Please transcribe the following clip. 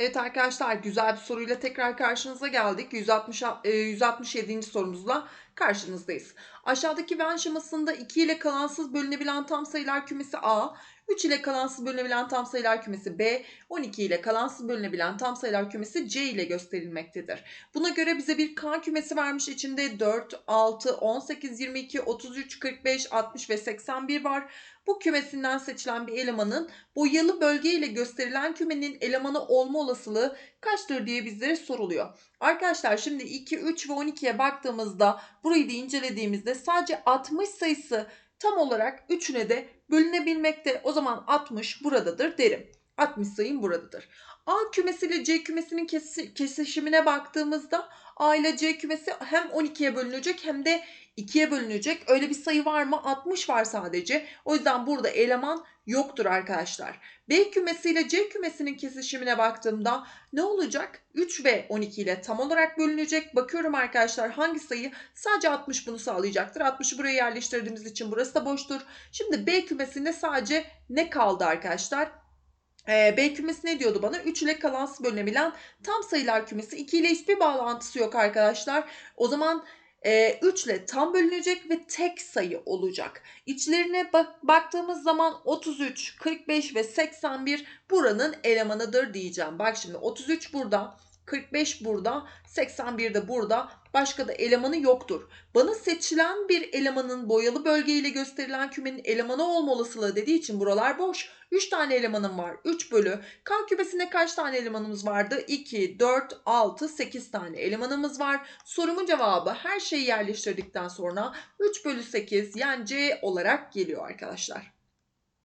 Evet arkadaşlar güzel bir soruyla tekrar karşınıza geldik. 160, e, 167. sorumuzla karşınızdayız. Aşağıdaki Venn şemasında 2 ile kalansız bölünebilen tam sayılar kümesi A, 3 ile kalansız bölünebilen tam sayılar kümesi B, 12 ile kalansız bölünebilen tam sayılar kümesi C ile gösterilmektedir. Buna göre bize bir K kümesi vermiş içinde 4, 6, 18, 22, 33, 45, 60 ve 81 var. Bu kümesinden seçilen bir elemanın boyalı bölge ile gösterilen kümenin elemanı olma olasılığı kaçtır diye bizlere soruluyor. Arkadaşlar şimdi 2, 3 ve 12'ye baktığımızda burayı da incelediğimizde sadece 60 sayısı tam olarak 3'üne de bölünebilmekte. O zaman 60 buradadır derim. 60 sayım buradadır. A kümesi ile C kümesinin kesi, kesişimine baktığımızda A ile C kümesi hem 12'ye bölünecek hem de 2'ye bölünecek. Öyle bir sayı var mı? 60 var sadece. O yüzden burada eleman yoktur arkadaşlar. B kümesi ile C kümesinin kesişimine baktığımda ne olacak? 3 ve 12 ile tam olarak bölünecek. Bakıyorum arkadaşlar hangi sayı sadece 60 bunu sağlayacaktır. 60'ı buraya yerleştirdiğimiz için burası da boştur. Şimdi B kümesinde sadece ne kaldı arkadaşlar? Ee, B kümesi ne diyordu bana? 3 ile kalansız bölünebilen tam sayılar kümesi. 2 ile hiçbir bağlantısı yok arkadaşlar. O zaman e, 3 ile tam bölünecek ve tek sayı olacak. İçlerine bak baktığımız zaman 33, 45 ve 81 buranın elemanıdır diyeceğim. Bak şimdi 33 burada, 45 burada, 81 de burada. Başka da elemanı yoktur. Bana seçilen bir elemanın boyalı bölgeyle gösterilen kümenin elemanı olma olasılığı dediği için buralar boş. 3 tane elemanım var. 3 bölü. K kümesinde kaç tane elemanımız vardı? 2, 4, 6, 8 tane elemanımız var. Sorumun cevabı her şeyi yerleştirdikten sonra 3 bölü 8 yani C olarak geliyor arkadaşlar.